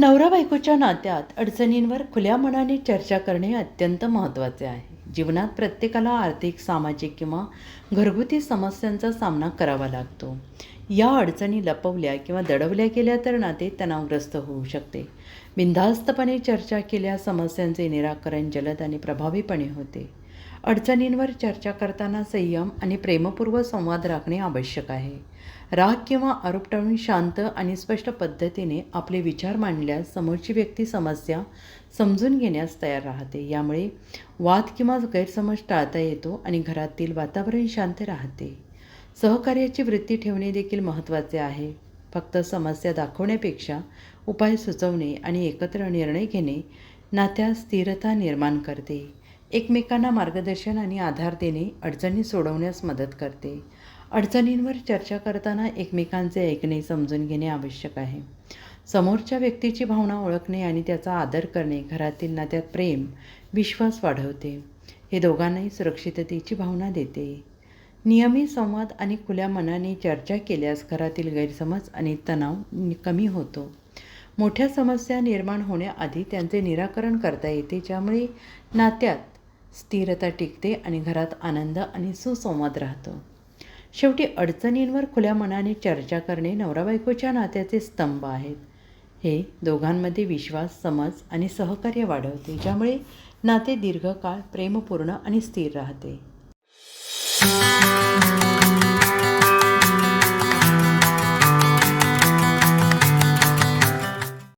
नवरा बायकोच्या नात्यात अडचणींवर खुल्या मनाने चर्चा करणे अत्यंत महत्त्वाचे आहे. जीवनात प्रत्येकाला आर्थिक सामाजिक किंवा घरगुती समस्यांचा सामना करावा लागतो. या अडचणी लपवल्या किंवा दडवल्या गेल्या तर नाते तणावग्रस्त होऊ शकते. बिनधास्तपणे चर्चा केल्या समस्यांचे निराकरण जलद आणि प्रभावीपणे होते. अडचणींवर चर्चा करताना संयम आणि प्रेमपूर्व संवाद राखणे आवश्यक आहे. राग किंवा आरोप टाळून शांत आणि स्पष्ट पद्धतीने आपले विचार मांडल्यास समोरची व्यक्ती समस्या समजून घेण्यास तयार राहते. यामुळे वाद किंवा गैरसमज टाळता येतो आणि घरातील वातावरण शांत राहते. सहकार्याची वृत्ती ठेवणे देखील महत्त्वाचे आहे. फक्त समस्या दाखवण्यापेक्षा उपाय सुचवणे आणि एकत्र निर्णय घेणे नात्यात स्थिरता निर्माण करते. एकमेकांना मार्गदर्शन आणि आधार देणे अडचणी सोडवण्यास मदत करते. अडचणींवर चर्चा करताना एकमेकांचे ऐकणे समजून घेणे आवश्यक आहे. समोरच्या व्यक्तीची भावना ओळखणे आणि त्याचा आदर करणे घरातील नात्यात प्रेम विश्वास वाढवते. हे दोघांनाही सुरक्षिततेची भावना देते. नियमित संवाद आणि खुल्या मनाने चर्चा केल्यास घरातील गैरसमज आणि तणाव कमी होतो. मोठ्या समस्या निर्माण होण्याआधी त्यांचे निराकरण करता येते ज्यामुळे नात्यात स्थिरता टिकते आणि घरात आनंद आणि सुसंवाद राहतो. शेवटी अडचणींवर खुल्या मनाने चर्चा करणे नवरा बायकोच्या नात्याचे स्तंभ आहेत. हे दोघांमध्ये विश्वास समज आणि सहकार्य वाढवते ज्यामुळे नाते दीर्घकाळ प्रेमपूर्ण आणि स्थिर राहते.